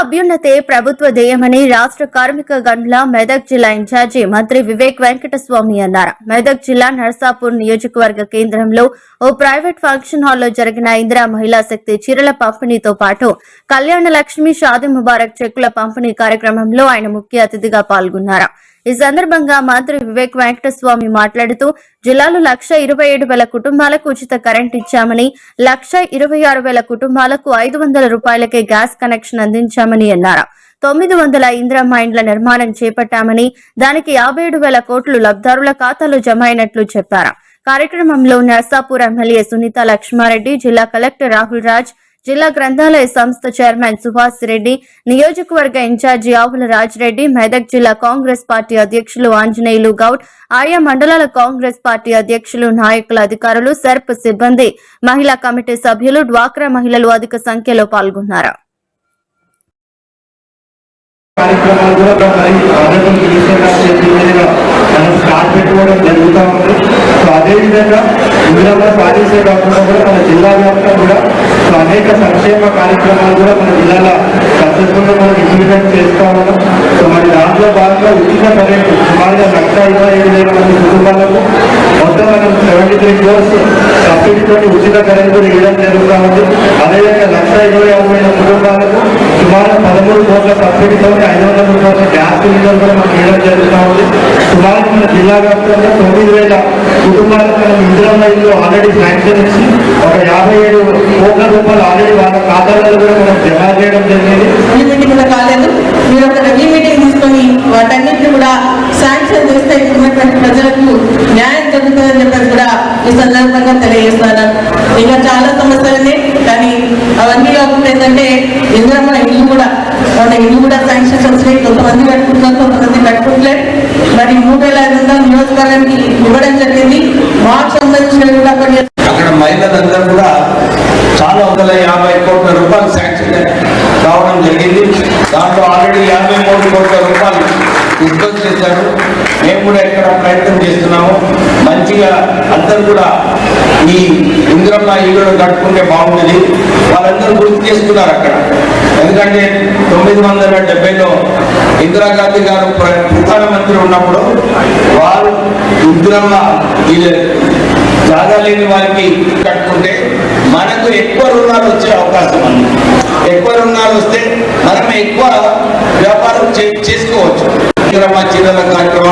అభ్యున్నతే ప్రభుత్వ ధ్యేయమని రాష్ట్ర కార్మిక గనుల మెదక్ జిల్లా ఇన్ఛార్జి మంత్రి వివేక్ వెంకటస్వామి అన్నారు. మెదక్ జిల్లా నర్సాపూర్ నియోజకవర్గ కేంద్రంలో ఓ ప్రైవేట్ ఫంక్షన్ హాల్లో జరిగిన ఇందిరా మహిళా శక్తి చీరల పంపిణీతో పాటు కళ్యాణ లక్ష్మి షాది ముబారక్ చెక్కుల పంపిణీ కార్యక్రమంలో ఆయన ముఖ్య అతిథిగా పాల్గొన్నారు. ఈ సందర్భంగా మంత్రి వివేక్ వెంకటస్వామి మాట్లాడుతూ జిల్లాలో లక్ష ఇరవై ఏడు వేల కుటుంబాలకు ఉచిత కరెంట్ ఇచ్చామని లక్ష ఇరవై ఆరు వేల కుటుంబాలకు ఐదు వందల రూపాయలకే గ్యాస్ కనెక్షన్ అందించామని అన్నారు. తొమ్మిది వందల ఇంద్ర మైండ్ల నిర్మాణం చేపట్టామని దానికి యాభై ఏడు వేల కోట్లు లబ్ధారుల ఖాతాలో జమ అయినట్లు చెప్పారు. కార్యక్రమంలో నర్సాపూర్ ఎమ్మెల్యే సునీత లక్ష్మారెడ్డి జిల్లా కలెక్టర్ రాహుల్ రాజ్ జిల్లా గ్రంథాలయ సంస్థ చైర్మన్ సుభాష్ రెడ్డి నియోజకవర్గ ఇన్ఛార్జి ఆవుల రాజిరెడ్డి మెదక్ జిల్లా కాంగ్రెస్ పార్టీ అధ్యక్షులు ఆంజనేయులు గౌడ్ ఆయా మండలాల కాంగ్రెస్ పార్టీ అధ్యక్షులు నాయకుల అధికారులు సెర్ప్ సిబ్బంది మహిళా కమిటీ సభ్యులు డ్వాక్రా మహిళలు అధిక సంఖ్యలో పాల్గొన్నారు. కార్యక్రమాలు కూడా స్టార్ట్ పెట్టుకోవడం జరుగుతూ ఉంది. సో అదేవిధంగా కూడా మన జిల్లా వ్యాప్తంగా కూడా అనేక సంక్షేమ కార్యక్రమాలు కూడా మన జిల్లాలో సక్సెస్ఫుల్గా మనం ఇంప్లిమెంట్ చేస్తూ ఉన్నాం. సో మరి దాంట్లో భాగంగా ఉచిత కరెంట్ సుమారుగా లక్ష ఇరవై ఐదు వేల మంది కుటుంబాలకు మొత్తం మనం సెవెంటీ త్రీ క్రోర్స్ సబ్సిడీతో ఉచిత కరెంట్ కూడా ఇవ్వడం జరుగుతూ ఉంది. అదేవిధంగా లక్ష ఇరవై ఆరు వేల కుటుంబాలకు సుమారు పదమూడు కోట్ల సబ్సిడీతో ఐదు వందల రూపాయల గ్యాస్ సిలిండర్ కూడా మనకు ఇవ్వడం జరుగుతూ ఉంది. సుమారు మన జిల్లా వ్యాప్తంగా తొమ్మిది వేల కుటుంబాలకు మనం ఇందిరమ్మ ఇల్లు ఆల్రెడీ శాంక్షన్ ఇచ్చి ఒక యాభై ఏడు కోట్ల రూపాయలు ఆల్రెడీ వాళ్ళ ఖాతాలలో కూడా మనం జమ చేయడం జరిగింది. మీటింగ్ కూడా కాలేదు. మీరు ఒక రివ్యూ మీటింగ్ తీసుకొని వాటన్నిటిని కూడా శాంక్షన్ చేస్తే ఇక్కడ ఉన్నటువంటి ప్రజలకు న్యాయం జరుగుతుందని చెప్పేసి కూడా ఈ సందర్భంగా తెలియజేస్తాను ఇంకా చాలా సమస్యలు కానీ అవన్నీ కాకుండా ఏంటంటే ఇంద్రమ్మ ఇల్లు కూడా మన ఇల్లు కూడా శాంక్షన్ వచ్చినాయి కొంతమంది కట్టుకుంటున్నారు కొంతమంది కట్టుకుంటలేదు మరి మూడు వేల ఐదు వందల నియోజకవర్గానికి ఇవ్వడం జరిగింది. మాకు సంబంధించిన అక్కడ మహిళలందరూ కూడా చాలా వందల యాభై కోట్ల రూపాయలు శాంక్షన్ కావడం జరిగింది. దాంట్లో ఆల్రెడీ యాభై మూడు కోట్ల రూపాయలు డిస్కస్ చేశారు. మేము కూడా ఇక్కడ ప్రయత్నం చేస్తున్నాము. మంచిగా అందరు కూడా ఈ ఇంద్రమ్మ ఇల్లు కట్టుకుంటే బాగుంటుంది వాళ్ళందరూ గుర్తు చేసుకున్నారు అక్కడ. ఎందుకంటే తొమ్మిది వందల డెబ్బైలో ఇందిరాగాంధీ గారు ప్రధానమంత్రి ఉన్నప్పుడు వారు ఇందిరమ్మ ఇల్లు జాగా లేని వారికి కట్టుకుంటే మనకు ఎక్కువ రుణాలు వచ్చే అవకాశం ఉంది. ఎక్కువ రుణాలు వస్తే మనం ఎక్కువ వ్యాపారం చే- చేసుకోవచ్చు. ఇందిరమ్మ చీరల కార్యక్రమం